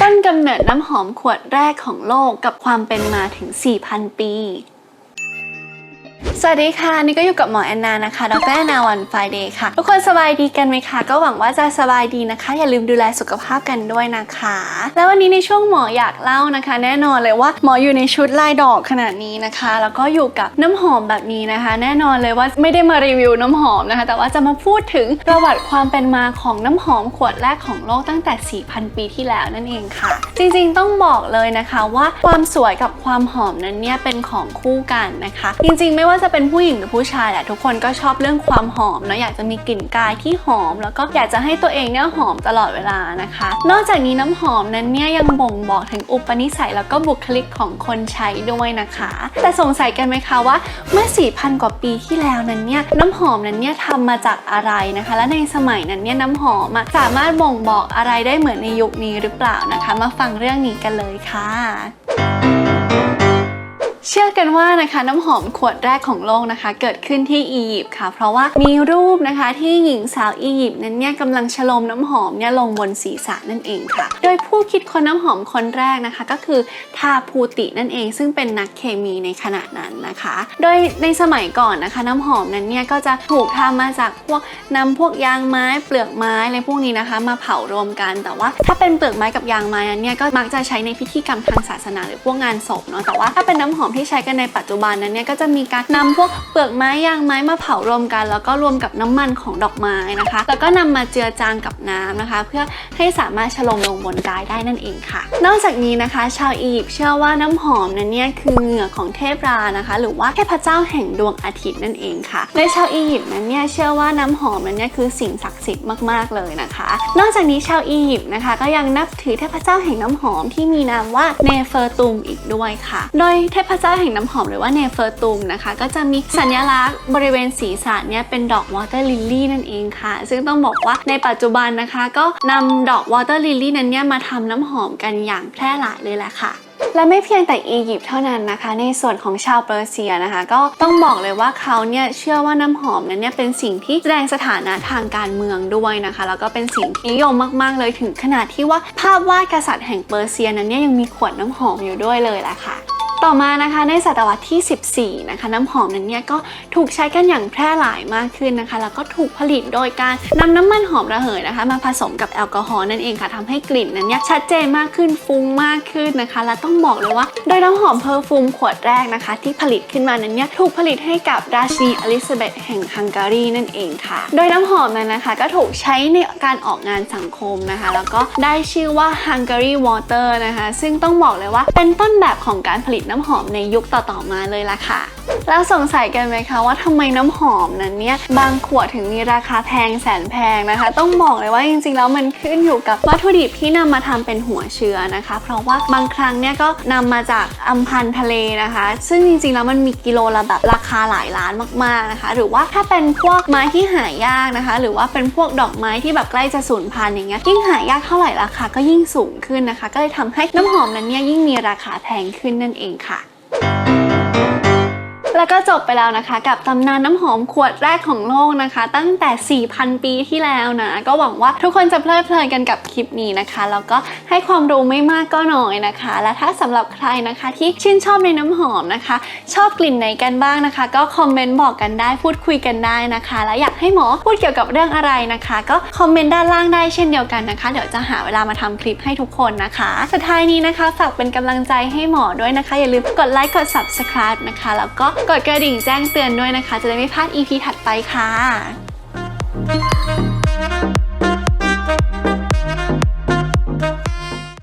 ต้นกำเนิดน้ำหอมขวดแรกของโลกกับความเป็นมาถึง 4,000 ปี สวัสดีค่ะนี่ก็อยู่กับหมอแอนนานะคะดรแอนนาวันไฟเดย์ค่ะ ทุกคนสบายดีกันไหมคะก็หวังว่าจะสบายดีนะคะ อย่าลืมดูแลสุขภาพกันด้วยนะคะ แล้ววันนี้ในช่วงหมออยากเล่านะคะ แน่นอนเลยว่าหมออยู่ในชุดลายดอกขนาดนี้นะคะ แล้วก็อยู่กับน้ำหอมแบบนี้นะคะ แน่นอนเลยว่าไม่ได้มารีวิวน้ำหอมนะคะ แต่ว่าจะมาพูดถึงประวัติความเป็นมาของน้ำหอมขวดแรกของโลกตั้งแต่ 4,000 ปีที่แล้วนั่นเองค่ะ จริงๆต้องบอกเลยนะคะว่าความสวยกับความหอมนั้นเนี่ยเป็นของคู่กันนะคะ จริงๆไม่ว่าจะเป็นผู้หญิงหรือผู้ชายแหละทุกคนก็ชอบเรื่องความหอมเนาะอยากจะมีกลิ่นกายที่หอม แล้วก็อยากจะให้ตัวเองเนี่ยหอมตลอดเวลานะคะ นอกจากนี้น้ำหอมนั้นเนี่ยยังบ่งบอกถึงอุปนิสัยแล้วก็บุคลิกของคนใช้ด้วยนะคะ แต่สงสัยกันไหมคะว่าเมื่อ 4,000 กว่าปีที่แล้วนั้นเนี่ยน้ำหอมนั้นเนี่ยทำมาจากอะไรนะคะ และในสมัยนั้นเนี่ยน้ำหอมสามารถบ่งบอกอะไรได้เหมือนในยุคนี้หรือเปล่านะคะ มาฟังเรื่องนี้กันเลยค่ะ เชื่อกันว่านะคะน้ำหอมขวดแรกของโลกนะคะ เกิดขึ้นที่อียิปต์ค่ะ เพราะว่ามีรูปนะคะที่หญิงสาวอียิปต์นั้นเนี่ยกำลังฉลมน้ำหอมเนี่ยลงบนศีรษะนั่นเองค่ะ โดยผู้คิดคนน้ำหอมคนแรกนะคะ ก็คือทาภูตินั่นเอง ซึ่งเป็นนักเคมีในขณะนั้นนะคะ โดยในสมัยก่อนนะคะ น้ำหอมนั้นเนี่ยก็จะถูกทำมาจากพวกนำพวกยางไม้เปลือกไม้อะไรพวกนี้นะคะ มาเผารวมกัน แต่ว่าถ้าเป็นเปลือกไม้กับยางไม้นั้นเนี่ยก็มักจะใช้ในพิธีกรรมทางศาสนา หรือพวกงานศพเนาะแต่ว่าถ้าเป็นน้ำหอมที่ใช้กันในปัจจุบันนั้นเนี่ยก็จะมีการนำพวกเปลือกไม้ยางไม้มาเผารวมกัน แล้วก็รวมกับน้ำมันของดอกไม้นะคะ แล้วก็นำมาเจือจางกับน้ำนะคะ เพื่อให้สามารถฉลมลงบนกายได้นั่นเองค่ะ นอกจากนี้นะคะ ชาวอียิปต์เชื่อว่าน้ำหอมนั้นเนี่ยคือเหงื่อของเทพรานะคะ หรือว่าเทพเจ้าแห่งดวงอาทิตย์นั่นเองค่ะโดยชาวอียิปต์นั้นเนี่ยเชื่อว่าน้ำหอมนั้นเนี่ยคือสิ่งศักดิ์สิทธิ์มากๆเลยนะคะ นอกจากนี้ชาวอียิปต์นะคะ ก็ยังนับถือเทพเจ้าแห่งน้ำหอมที่มีนามว่าเนเฟอร์ตุมอีกด้วยค่ะ โดยเทพเจ้าแห่งน้ำหอมหรือว่าเนเฟอร์ตุมนะคะ ก็จะมีสัญลักษณ์บริเวณศีรษะเนี่ยเป็นดอกวอเตอร์ลิลลี่นั่นเองค่ะ ซึ่งต้องบอกว่าในปัจจุบันนะคะ ก็นำดอกวอเตอร์ลิลลี่นั้นเนี่ยมาทำน้ำหอมกันอย่างแพร่หลายเลยแหละค่ะและไม่เพียงแต่อียิปต์เท่านั้นนะคะ ในส่วนของชาวเปอร์เซียนะคะ ก็ต้องบอกเลยว่าเขาเนี่ยเชื่อว่าน้ำหอมนั้นเนี่ยเป็นสิ่งที่แสดงสถานะทางการเมืองด้วยนะคะ แล้วก็เป็นสิ่งนิยมมากๆเลยถึงขนาดที่ว่าภาพวาดกษัตริย์แห่งเปอร์เซียนั้นเนี่ยยังมีขวดน้ำหอมอยู่ด้วยเลยแหละค่ะ ต่อมานะคะในศตวรรษที่ 14 นะคะน้ำหอมนั้นเนี่ยก็ถูกใช้กันอย่างแพร่หลายมากขึ้นนะคะ แล้วก็ถูกผลิตโดยการนำน้ำมันหอมระเหยนะคะ มาผสมกับแอลกอฮอล์นั่นเองค่ะทำให้กลิ่นนั้นเนี่ยชัดเจนมากขึ้นฟุ้งมากขึ้นนะคะ และต้องบอกเลยว่า โดยน้ำหอมเพอร์ฟูมขวดแรกนะคะ ที่ผลิตขึ้นมานั้นเนี่ยถูกผลิตให้กับราชินีอลิซาเบธแห่งฮังการีนั่นเองค่ะ โดยน้ำหอมนั้นนะคะ ก็ถูกใช้ในการออกงานสังคมนะคะ แล้วก็ได้ชื่อว่า Hungary Water นะคะ ซึ่งต้องบอกเลยว่าเป็นต้นแบบของการผลิตน้ำหอมในยุคต่อๆมาเลยล่ะค่ะ แล้วสงสัยกันไหมคะว่าทำไมน้ำหอมนั้นเนี่ยบางขวดถึงมีราคาแพงแสนแพงนะคะ ต้องบอกเลยว่าจริงๆแล้วมันขึ้นอยู่กับวัตถุดิบที่นำมาทำเป็นหัวเชื้อนะคะ เพราะว่าบางครั้งเนี่ยก็นำมาจากอัมพันธ์ทะเลนะคะ ซึ่งจริงๆแล้วมันมีกิโลละแบบราคาหลายล้านมากๆนะคะ หรือว่าถ้าเป็นพวกไม้ที่หายากนะคะ หรือว่าเป็นพวกดอกไม้ที่แบบใกล้จะสูญพันธุ์อย่างเงี้ยยิ่งหายากเท่าไหร่ราคาก็ยิ่งสูงขึ้นนะคะ ก็เลยทำให้น้ำหอมนั้นเนี่ยยิ่งมีราคาแพงขึ้นนั่นเองค่ะ แล้วก็จบไปแล้วนะคะ กับตำนานน้ำหอมขวดแรกของโลกนะคะ ตั้งแต่ 4,000 ปีที่แล้วนะ ก็หวังว่าทุกคนจะเพลิดเพลินกันกับคลิปนี้นะคะ แล้วก็ให้ความรู้ไม่มากก็น้อยนะคะ และถ้าสำหรับใครนะคะที่ชื่นชอบในน้ำหอมนะคะ ชอบกลิ่นไหนกันบ้างนะคะ ก็คอมเมนต์บอกกันได้พูดคุยกันได้นะคะ และอยากให้หมอพูดเกี่ยวกับเรื่องอะไรนะคะ ก็คอมเมนต์ด้านล่างได้เช่นเดียวกันนะคะ เดี๋ยวจะหาเวลามาทำคลิปให้ทุกคนนะคะ สุดท้ายนี้นะคะฝากเป็นกำลังใจให้หมอด้วยนะคะ อย่าลืมกดไลค์กด subscribe นะคะ แล้วก็กดกระดิ่งแจ้งเตือนด้วยนะคะ จะได้ไม่พลาด EP ถัดไปค่ะ